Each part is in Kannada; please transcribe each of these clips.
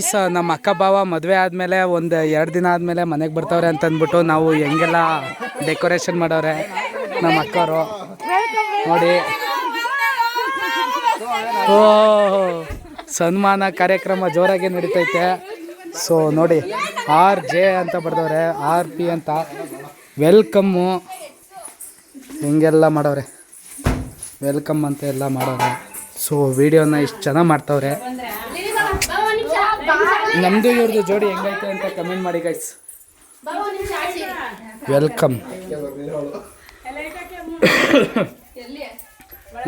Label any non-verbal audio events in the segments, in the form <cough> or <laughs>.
ಸ ನಮ್ಮ ಅಕ್ಕ ಭಾವ ಮದುವೆ ಆದಮೇಲೆ ಒಂದು ಎರಡು ದಿನ ಆದಮೇಲೆ ಮನೆಗೆ ಬರ್ತವ್ರೆ ಅಂತ ಅಂದ್ಬಿಟ್ಟು ನಾವು ಹೆಂಗೆಲ್ಲ ಡೆಕೋರೇಷನ್ ಮಾಡವ್ರೆ ನಮ್ಮ ಅಕ್ಕವರು. ನೋಡಿ. ಓ, ಸನ್ಮಾನ ಕಾರ್ಯಕ್ರಮ ಜೋರಾಗಿ ನಡೀತೈತೆ. ಸೊ ನೋಡಿ, ಆರ್ ಜೆ ಅಂತ ಬರ್ದವ್ರೆ, ಆರ್ ಪಿ ಅಂತ. ವೆಲ್ಕಮ್ಮು ಹಿಂಗೆಲ್ಲ ಮಾಡವ್ರೆ. ವೆಲ್ಕಮ್ ಅಂತ ಎಲ್ಲ ಮಾಡವ್ರೆ. ಸೊ ವಿಡಿಯೋನ ಇಷ್ಟು ಚೆನ್ನಾಗಿ ಮಾಡ್ತವ್ರೆ. ನಮ್ಮದು ಇವ್ರದ್ದು ಜೋಡಿ ಹೆಂಗೈತೆ ಅಂತ ಕಮೆಂಟ್ ಮಾಡಿ ಗೈಸ್ ವೆಲ್ಕಮ್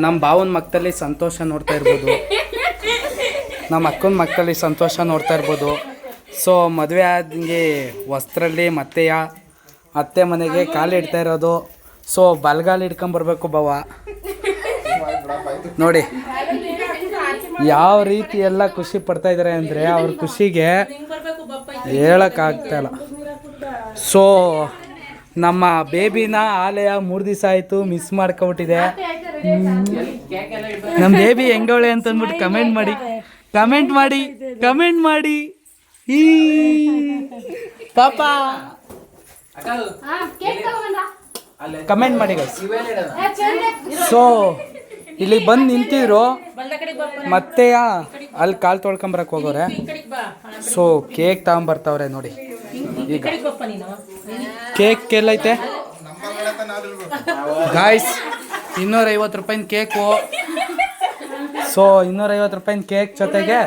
ನಮ್ಮ ಭಾವನ ಮಕ್ಕಳಲ್ಲಿ ಸಂತೋಷ ನೋಡ್ತಾ ಇರ್ಬೋದು. ನಮ್ಮ ಅಕ್ಕನ ಮಕ್ಕಳಲ್ಲಿ ಸಂತೋಷ ನೋಡ್ತಾ ಇರ್ಬೋದು. ಸೊ ಮದುವೆ ಆದಂಗೆ ವಸ್ತ್ರಲ್ಲಿ ಮತ್ತೆಯ, ಅತ್ತೆ ಮನೆಗೆ ಕಾಲು ಇಡ್ತಾ ಇರೋದು. ಸೊ ಬಲ್ಗಾಲು ಹಿಡ್ಕೊಂಬರ್ಬೇಕು ಭಾವ ನೋಡಿ. ಯಾವ ರೀತಿ ಎಲ್ಲ ಖುಷಿ ಪಡ್ತಾ ಇದಾರೆ ಅಂದರೆ ಅವ್ರ ಖುಷಿಗೆ ಹೇಳೋಕ್ಕಾಗ್ತಾ ಇಲ್ಲ. ಸೊ ನಮ್ಮ ಬೇಬಿನ ಆಲಯ ಮೂರು ದಿವಸ ಆಯಿತು ಮಿಸ್ ಮಾಡ್ಕೊಬಿಟ್ಟಿದೆ. ನಮ್ಮ ಬೇಬಿ ಹೆಂಗವಳೆ ಅಂತ ಅಂದ್ಬಿಟ್ಟು ಕಮೆಂಟ್ ಮಾಡಿ. ಕಮೆಂಟ್ ಮಾಡಿ ಕಮೆಂಟ್ ಮಾಡಿ. ಈ ಪಾಪ. ಕಮೆಂಟ್ ಮಾಡಿ ಸೊ ಇಲ್ಲಿ ಬಂದು ನಿಂತಿದ್ರು. ಮತ್ತೆ ಅಲ್ಲಿ ಕಾಲು ತೊಳ್ಕೊಂಬರಕ್ಕೆ ಹೋಗೋರೆ. ಸೊ ಕೇಕ್ ತಗೊಂಬರ್ತಾವ್ರೆ ನೋಡಿ. ಈಗ. ಕೇಕ್ ಎಲ್ಲೈತೆ? ಗಾಯ್ಸ್ ಇನ್ನೂರೈವತ್ತು ರೂಪಾಯಿನ ಕೇಕು. ಸೊ ಇನ್ನೂರೈವತ್ತು ರೂಪಾಯಿನ ಕೇಕ್ ಜೊತೆಗೆ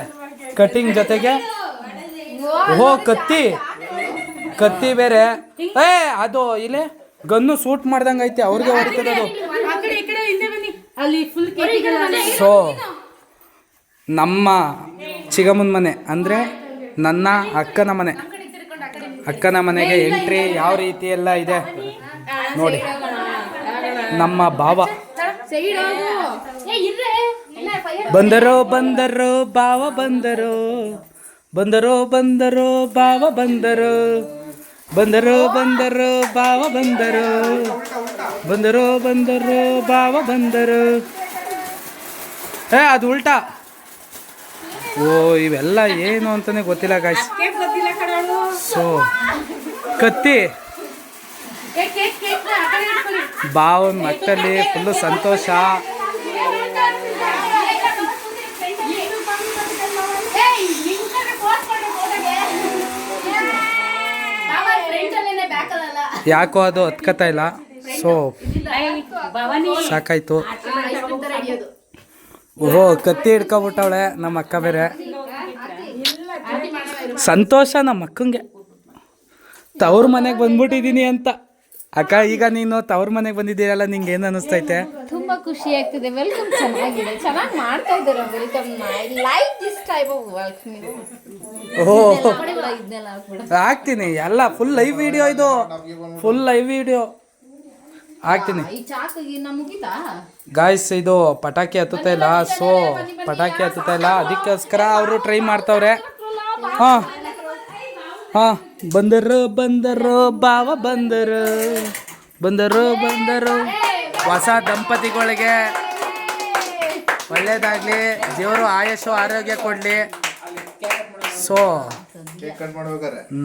ಕಟಿಂಗ್ ಜೊತೆಗೆ ಓ ಕತ್ತಿ. ಕತ್ತಿ ಬೇರೆ. ಏ ಅದು ಇಲ್ಲಿ ಗನ್ನು ಸೂಟ್ ಮಾಡ್ದಂಗೆ ಐತೆ ಅವ್ರಿಗೆ ಹೊಡಿತಿರೋದು ಸೊ ನಮ್ಮ ಚಿಗಮ್ಮನ ಮನೆ ಅಂದರೆ ನನ್ನ ಅಕ್ಕನ ಮನೆ. ಅಕ್ಕನ ಮನೆಗೆ ಎಂಟ್ರಿ ಯಾವ ರೀತಿ ಎಲ್ಲ ಇದೆ? ನೋಡಿ. ನಮ್ಮ ಬಾವ ಬಂದರೋ ಬಂದರೋ ಬಾವ ಬಂದರೋ. ಬಂದರೋ ಬಂದರೋ ಬಾವ ಬಂದರೋ. ಬಂದರೋ ಬಂದರು ಬಾವ ಬಂದರು. ಬಂದರು ಬಂದರು ಬಾವ ಬಂದರು. ಏ ಅದು ಉಲ್ಟಾ. ಓ ಇವೆಲ್ಲ ಏನು ಅಂತಾನೆ ಗೊತ್ತಿಲ್ಲ ಗಾಯ್ಸ್ ಸೊ ಕತ್ತಿ. ಬಾವನ್ ಮಟ್ಟಲ್ಲಿ ಫುಲ್ಲು ಸಂತೋಷ. ಯಾಕೋ ಅದು ಹತ್ಕತಾ ಇಲ್ಲ. ಸೊ ಸಾಕಾಯ್ತು. ಓಹೋ ಕತ್ತಿ ಹಿಡ್ಕೊಬಿಟ್ಟವಳೆ ನಮ್ಮ ಅಕ್ಕ ಬೇರೆ. ಸಂತೋಷ ನಮ್ಮ ಅಕ್ಕಂಗೆ. ತವ್ರ ಮನೆಗೆ ಬಂದ್ಬಿಟ್ಟಿದ್ದೀನಿ ಅಂತ. ಅಕ್ಕ ಈಗ ನೀನು ತವ್ರ ಮನೆಗೆ ಬಂದಿದ್ದೀರಲ್ಲ ನಿಂಗೆ ಏನು ಅನಿಸ್ತೈತೆ? ತುಂಬಾ ಖುಷಿ ಆಗ್ತಿದೆ. ವೆಲ್ಕಮ್ ಚೆನ್ನಾಗಿದೆ. ಚೆನ್ನಾಗಿ ಮಾಡ್ತಾ ಇದ್ದಾರೆ welcome like this type of work ಇದನ್ನೆಲ್ಲ ಹಾಕ್ಬಿಡ ಹಾಕ್ತೀನಿ. ಎಲ್ಲ ಫುಲ್ ಲೈವ್ ವಿಡಿಯೋ ಇದು. ಫುಲ್ ಲೈವ್ ವಿಡಿಯೋ ಹಾಕ್ತೀನಿ. ಈ ಚಾಕಿಗೆ ಗಾಯ್ಸ್ ಇದು ಪಟಾಕಿ ಹತ್ತುತ್ತಾ ಇಲ್ಲ ಸೊ ಪಟಾಕಿ ಹತ್ತುತ್ತಾ ಇಲ್ಲ ಅದಕ್ಕೋಸ್ಕರ ಅವರು ಟ್ರೈ ಮಾಡ್ತಾವ್ರೆ. ಹಾಂ. ಹಾಂ. ಬಂದರು ಬಂದರು ಬಾವ ಬಂದರು. ಬಂದರು ಬಂದರು. ಹೊಸ ದಂಪತಿಗಳಿಗೆ ಒಳ್ಳೇದಾಗಲಿ. ದೇವರು ಆಯಸ್ಸು, ಆರೋಗ್ಯ ಕೊಡಲಿ. ಸೊ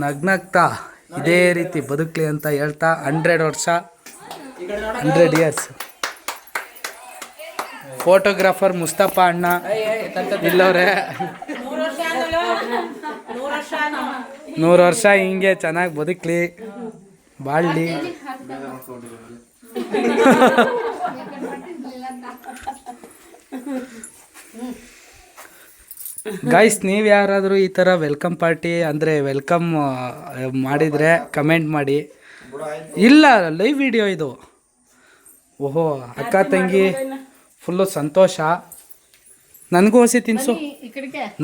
ನಗ್ನಗ್ತಾ. ಇದೇ ರೀತಿ ಬದುಕಲಿ ಅಂತ ಹೇಳ್ತಾ ಹಂಡ್ರೆಡ್ ವರ್ಷ, ಹಂಡ್ರೆಡ್ ಇಯರ್ಸ್ ಫೋಟೋಗ್ರಾಫರ್ ಮುಸ್ತಫಾ ಅಣ್ಣ, ಇಲ್ಲವ್ರೆ. ನೂರು ವರ್ಷ ಹಿಂಗೆ ಚೆನ್ನಾಗಿ ಬದುಕಲಿ. ಬಾಳ್ಲಿ. ಗೈಸ್ ನೀವು ಯಾರಾದರೂ ಈ ಥರ ವೆಲ್ಕಮ್ ಪಾರ್ಟಿ ಅಂದರೆ ವೆಲ್ಕಮ್ ಮಾಡಿದರೆ ಕಮೆಂಟ್ ಮಾಡಿ. ಇಲ್ಲ ಲೈವ್ ವಿಡಿಯೋ ಇದು. ಓಹೋ, ಅಕ್ಕ ತಂಗಿ ಫುಲ್ಲು ಸಂತೋಷ. ನನಗೂ ಹಸಿ ತಿನ್ಸು.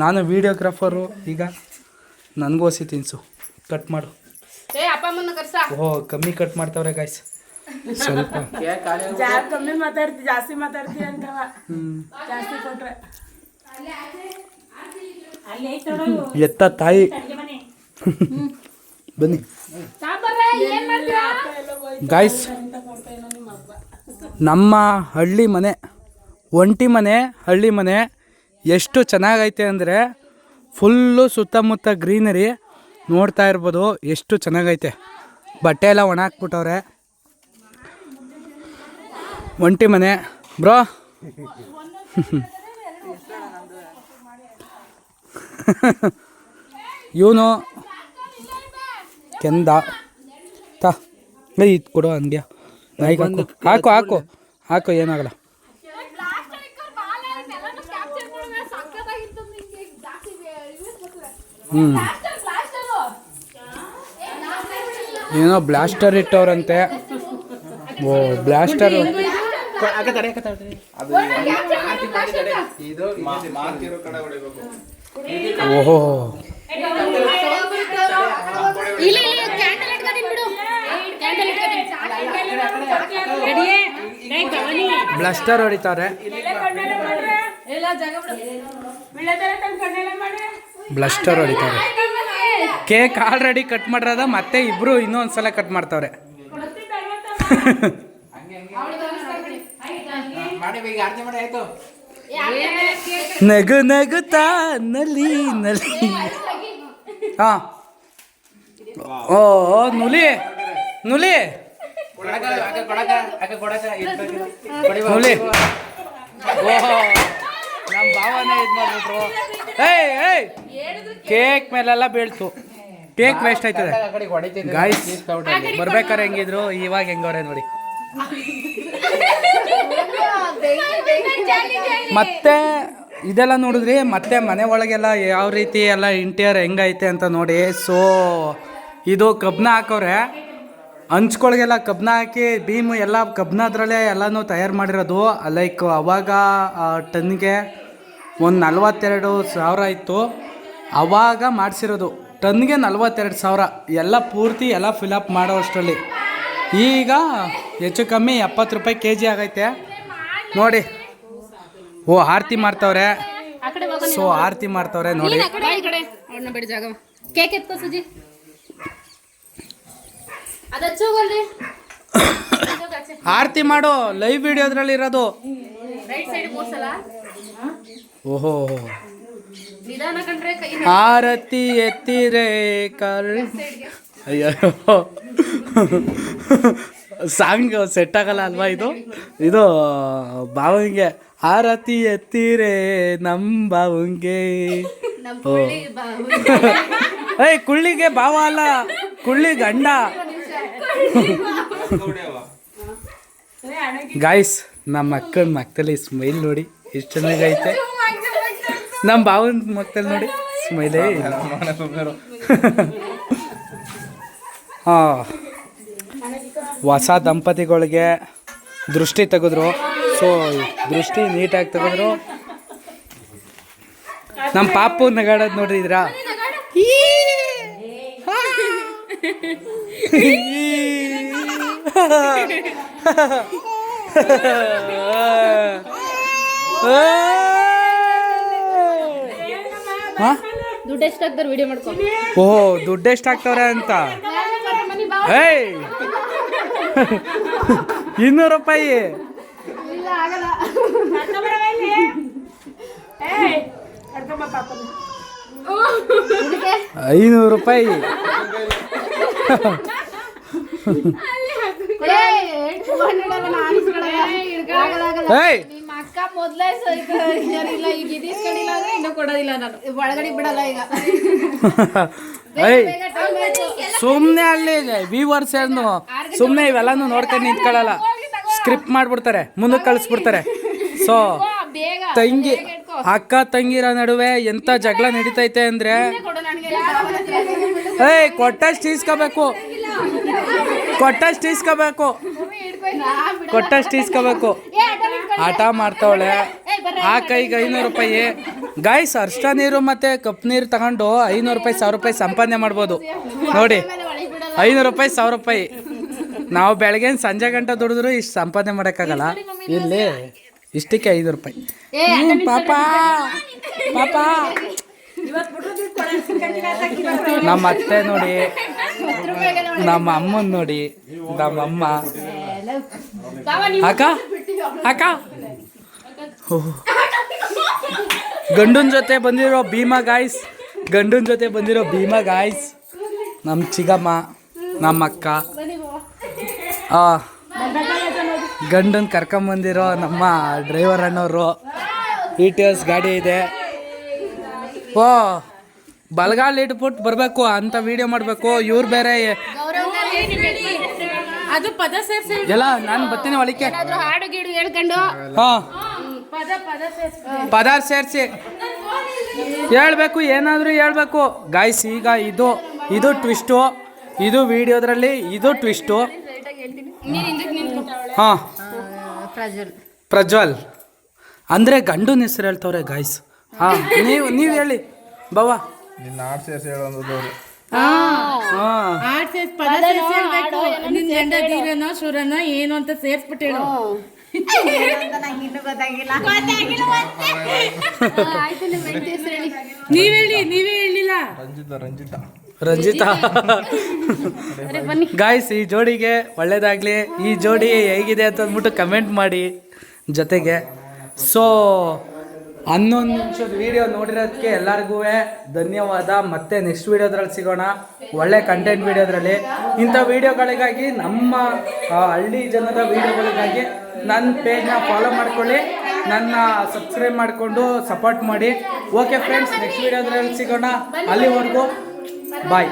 ನಾನು ವಿಡಿಯೋಗ್ರಾಫರು ಈಗ ನನಗೂ ಹಸಿ ತಿನ್ಸು. ಕಟ್ ಮಾಡು. ಓ ಕಮ್ಮಿ ಕಟ್ ಮಾಡ್ತಾವ್ರೆ ಗಾಯ್ಸ್ ಸ್ವಲ್ಪ. ಕಮ್ಮಿ ಮಾತಾಡ್ತಿ ಜಾಸ್ತಿ ಮಾತಾಡ್ತಿ ಅಂತವ. ಜಾಸ್ತಿ ಕೊಟ್ರೆ. ಎತ್ತ ತಾಯಿ. ಬನ್ನಿ. ಗಾಯ್ಸ್ ನಮ್ಮ ಹಳ್ಳಿ ಮನೆ ಒಂಟಿ ಮನೆ ಹಳ್ಳಿ ಮನೆ ಎಷ್ಟು ಚೆನ್ನಾಗೈತೆ ಅಂದರೆ ಫುಲ್ಲು ಸುತ್ತಮುತ್ತ ಗ್ರೀನರಿ ನೋಡ್ತಾ ಇರ್ಬೋದು. ಎಷ್ಟು ಚೆನ್ನಾಗೈತೆ. ಬಟ್ಟೆ ಎಲ್ಲ ಒಣ ಹಾಕ್ಬಿಟ್ಟವ್ರೆ ಒಂಟಿ ಮನೆ. ಬ್ರೋ. <laughs> ಇವನು ಕೆಂದ. ತಾ ಇದು ಕೊಡು ಅಂದ್ಯಾ ನಾಯಿಗೆ ಹಾಕು. ಹಾಕು ಹಾಕು. ಹಾಕು ಏನಾಗಲ್ಲ. ಹ್ಞೂ ಏನೋ ಬ್ಲಾಸ್ಟರ್ ಇಟ್ಟವ್ರಂತೆ. ಓ ಬ್ಲಾಸ್ಟರ್. ಓಹೋ. ಬ್ಲಾಸ್ಟರ್ ಹೊಡಿತಾರೆ. ಬ್ಲಾಸ್ಟರ್ ಹೊಡಿತಾರೆ. ಕೇಕ್ ಆಲ್ರೆಡಿ ಕಟ್ ಮಾಡಿರೋದ ಮತ್ತೆ ಇಬ್ರು ಇನ್ನೊಂದ್ಸಲ ಕಟ್ ಮಾಡ್ತಾವ್ರೆ ನಗು ನಗುತ್ತಾ ನಲಿ ನಲಿ. ಹಾ. ಓ ನುಲಿ ನುಲಿ. ನುಲಿ. ಓಹೋ. ನಮ್ಮ ಭಾವನೆ ಇದು ಮಾಡ್ಬಿಟ್ರು. ಏಯ್ ಏಯ್. ಕೇಕ್ ಮೇಲೆಲ್ಲ ಬೀಳ್ತು. ಕೇಕ್ ವೇಸ್ಟ್ ಆಯ್ತದೆ. ಗಾಯ್ಸ್ ಬರ್ಬೇಕಾರೆ ಹೆಂಗಿದ್ರು? ಇವಾಗ ಹೆಂಗವ್ರೆ ನೋಡಿ. ಮತ್ತೆ ಇದೆಲ್ಲ ನೋಡಿದ್ರಿ? ಮತ್ತೆ ಮನೆ ಒಳಗೆಲ್ಲ ಯಾವ ರೀತಿ ಎಲ್ಲ ಇಂಟೀರಿಯರ್ ಹೆಂಗೈತೆ ಅಂತ ನೋಡಿ. ಸೊ ಇದು ಕಬ್ನ ಹಾಕವ್ರೆ. ಹಂಚ್ಕೊಳಗೆಲ್ಲ ಕಬ್ಬನ ಹಾಕಿ ಭೀಮು ಎಲ್ಲ ಕಬ್ಬನದ್ರಲ್ಲೇ ಎಲ್ಲನೂ ತಯಾರು ಮಾಡಿರೋದು. ಲೈಕ್ ಅವಾಗ ಟನ್ಗೆ ಒಂದು ನಲ್ವತ್ತೆರಡು ಸಾವಿರ ಇತ್ತು. ಅವಾಗ ಮಾಡಿಸಿರೋದು. ಟನ್ಗೆ ನಲ್ವತ್ತೆರಡು ಸಾವಿರ. ಎಲ್ಲ ಪೂರ್ತಿ ಎಲ್ಲ ಫಿಲಪ್ ಮಾಡೋ ಅಷ್ಟರಲ್ಲಿ ಈಗ ಹೆಚ್ಚು ಕಮ್ಮಿ ಎಪ್ಪತ್ತು ರೂಪಾಯಿ ಕೆ ಜಿ ಆಗೈತೆ. ನೋಡಿ. ಓ ಆರತಿ ಮಾಡ್ತವ್ರೆ ಸೊ ಆರತಿ ಮಾಡ್ತವ್ರೆ ನೋಡಿ ಈ ಕಡೆ ಅವ್ಳನ್ನ ಬಿಡಿ ಜಾಗ ಕೇಕ್ ಎತ್ಕೋ ಸುಜಿ ಅದು ಹಚ್ಚೋಗಲ್ರಿ ಆರತಿ ಮಾಡು ಲೈವ್ ವಿಡಿಯೋದ್ರಲ್ಲಿ ಇರೋದು. ಓಹೋ. ಆರತಿ ಎತ್ತಿರೆ ಕರ್ ಅಯ್ಯೋ. ಸಾಂಗ್ ಸೆಟ್ ಆಗಲ್ಲ ಅಲ್ವಾ ಇದು? ಇದು ಬಾವಂಗೆ ಆರತಿ ಎತ್ತಿರೆ ನಮ್ ಬಾವಂಗೆ ಏಯ್ ಕುಳ್ಳಿಗೆ ಬಾವ ಅಲ್ಲ. ಕುಳ್ಳಿ ಗಂಡ. <laughs> ಗಾಯ್ಸ್ ನಮ್ಮ ಅಕ್ಕನ ಮಕ್ಕದಲ್ಲಿ ಸ್ಮೈಲ್ ನೋಡಿ ಎಷ್ಟು ಚೆನ್ನಾಗೈತೆ ನಮ್ಮ ಭಾವನ ಮಕ್ಕದಲ್ಲಿ ನೋಡಿ ಸ್ಮೈಲೇ <laughs> ಹಾಂ. ಹೊಸ ದಂಪತಿಗಳಿಗೆ ದೃಷ್ಟಿ ತೆಗೆದ್ರು. ಸೊ ದೃಷ್ಟಿ ನೀಟಾಗಿ ತೆಗೆದ್ರು. ನಮ್ಮ ಪಾಪು ನಗಾಡೋದು ನೋಡಿದ್ರಾ ದುಡ್ಡು ವಿಡಿಯೋ ಮಾಡ್ಕೊ. ಓಹೋ ದುಡ್ಡು ಎಷ್ಟು ಹಾಕ್ತವ್ರೆ ಅಂತ? ಏಯ್! ಇನ್ನೂರು ರೂಪಾಯಿ. ಐನೂರು ರೂಪಾಯಿ. ಆಯ್ತು. ಸುಮ್ಮನೆ ಅಲ್ಲಿ ವಿವರ್ಸ್ ಏನು ಸುಮ್ಮನೆ ಇವೆಲ್ಲನೂ ನೋಡ್ಕೊಂಡು ನಿಂತ್ಕೊಳ್ಳಲ್ಲ. ಸ್ಕ್ರಿಪ್ಟ್ ಮಾಡ್ಬಿಡ್ತಾರೆ, ಮುಂದಕ್ಕೆ ಕಳಿಸ್ಬಿಡ್ತಾರೆ. ಸೊ ತಂಗಿ, ಅಕ್ಕ ತಂಗಿರ ನಡುವೆ ಎಂತ ಜಗಳ ನಡೀತೈತೆ ಅಂದ್ರೆ ಏಯ್ ಕೊಟ್ಟಷ್ಟು ಇಸ್ಕೋಬೇಕು ಕೊಟ್ಟಷ್ಟು ಇಸ್ಕೋಬೇಕು ಕೊಟ್ಟಷ್ಟು ಇಸ್ಕೋಬೇಕು ಆಟ ಮಾಡ್ತಾವಳೆ. ಆ ಕೈಗೆ ಐನೂರು ರೂಪಾಯಿ. ಗಾಯ್ಸ್ ಅರ್ಷ ನೀರು ಮತ್ತೆ ಕಪ್ ನೀರು ತಗೊಂಡು ಐನೂರು ರೂಪಾಯಿ ಸಾವಿರ ರೂಪಾಯಿ ಸಂಪಾದನೆ ಮಾಡ್ಬೋದು. ನೋಡಿ ಐನೂರು ರೂಪಾಯಿ ಸಾವಿರ ರೂಪಾಯಿ. ನಾವು ಬೆಳಗ್ಗೆ ಸಂಜೆ ಗಂಟೆ ದುಡಿದ್ರು ಇಷ್ಟು ಸಂಪಾದನೆ ಮಾಡೋಕ್ಕಾಗಲ್ಲ. ಇಲ್ಲಿ ಇಷ್ಟಕ್ಕೆ ಐದು ರೂಪಾಯಿ. ಪಾಪ. ಪಾಪ. ನಮ್ಮ ಅತ್ತೆ ನೋಡಿ, ನಮ್ಮ ಅಮ್ಮನ್ ನೋಡಿ, ನಮ್ಮ ಅಮ್ಮ. ಅಕ್ಕ ಅಕ್ಕ. ಗಂಡನ್ ಜೊತೆ ಬಂದಿರೋ ಭೀಮಾ ಗಾಯ್ಸ್ ಗಂಡನ ಜೊತೆ ಬಂದಿರೋ ಭೀಮಾ ಗಾಯ್ಸ್ ನಮ್ಮ ಚಿಗಮ್ಮ, ನಮ್ಮ ಅಕ್ಕ. ಗಂಡನ್ ಕರ್ಕೊಂಬಂದಿರೋ ನಮ್ಮ ಡ್ರೈವರ್ ಅಣ್ಣವರು ಇ ಟಿ ಎಸ್ ಗಾಡಿ ಇದೆ. ಓ. ಬಲಗಾಲ್ ಇಟ್ಬಿಟ್ಟು ಬರಬೇಕು ಅಂತ ವಿಡಿಯೋ ಮಾಡಬೇಕು. ಇವ್ರು ಬೇರೆ ಅದು ಪದ ಸೇರ್ಸಿ ಎಲ್ಲ ನಾನು ಬರ್ತೀನಿ ಒಳಕ್ಕೆ. ಹಾಡು ಗೀಡು ಹೇಳ್ಕೊಂಡು. ಹಾಂ. ಪದ ಪದ ಸೇರ್ಸಿ. ಪದ ಸೇರಿಸಿ. ಹೇಳ್ಬೇಕು ಏನಾದರೂ ಹೇಳ್ಬೇಕು. ಗಾಯ್ಸ್ ಈಗ ಇದು ಇದು ಟ್ವಿಸ್ಟು ಇದು ವಿಡಿಯೋದ್ರಲ್ಲಿ ಇದು ಟ್ವಿಸ್ಟು ಹಾಂ. ಪ್ರಜ್ವಲ್. ಪ್ರಜ್ವಲ್. ಅಂದರೆ ಗಂಡು ಹೆಸರು ಹೇಳ್ತವ್ರೆ ಗಾಯ್ಸ್ ಹಾಂ ನೀವು ನೀವು ಹೇಳಿ. ಬವ್ವ. ನಿನ್ನ ಆಡ್ ಸೇರಿಸಿ ಹೇಳೋದು ಹಾಂ. ಆಡ್ ಸೇರ್ಸಿ ಪದ ಸೇರ್ಸಿ ಹೇಳ್ಬೇಕು. ನಿನ್ ಗಂಡ ಧೀರನೋ ಶೂರನೋ ಏನು ಅಂತ ಸೇರ್ಸ್ಬಿಟ್ಟು ಹೇಳು. ನೀವ್ ಹೇಳಿ ನೀವೇ ಹೇಳಿಲ್ಲ ರಂಜಿತ ರಂಜಿತ. ರಂಜಿತಾ. ಗಾಯ್ಸ್ ಈ ಜೋಡಿಗೆ ಒಳ್ಳೇದಾಗ್ಲಿ. ಈ ಜೋಡಿ ಹೇಗಿದೆ ಅಂತ ಅಂದ್ಬಿಟ್ಟು ಕಮೆಂಟ್ ಮಾಡಿ ಜೊತೆಗೆ. ಸೊ ಹನ್ನೊಂದು ನಿಮಿಷದ ವಿಡಿಯೋ ನೋಡಿರೋದಕ್ಕೆ ಎಲ್ಲರಿಗೂ ಧನ್ಯವಾದ. ಮತ್ತೆ ನೆಕ್ಸ್ಟ್ ವಿಡಿಯೋದ್ರಲ್ಲಿ ಸಿಗೋಣ. ಒಳ್ಳೆ ಕಂಟೆಂಟ್ ವಿಡಿಯೋದ್ರಲ್ಲಿ ಇಂಥ ವಿಡಿಯೋಗಳಿಗಾಗಿ ನಮ್ಮ ಹಳ್ಳಿ ಜನರ ವಿಡಿಯೋಗಳಿಗಾಗಿ ನನ್ನ ಪೇಜ್ನ ಫಾಲೋ ಮಾಡ್ಕೊಳ್ಳಿ. ನನ್ನ ಸಬ್ಸ್ಕ್ರೈಬ್ ಮಾಡಿಕೊಂಡು ಸಪೋರ್ಟ್ ಮಾಡಿ. ಓಕೆ ಫ್ರೆಂಡ್ಸ್ ನೆಕ್ಸ್ಟ್ ವಿಡಿಯೋದ್ರಲ್ಲಿ ಸಿಗೋಣ. ಅಲ್ಲಿವರೆಗೂ ಬಾಯ್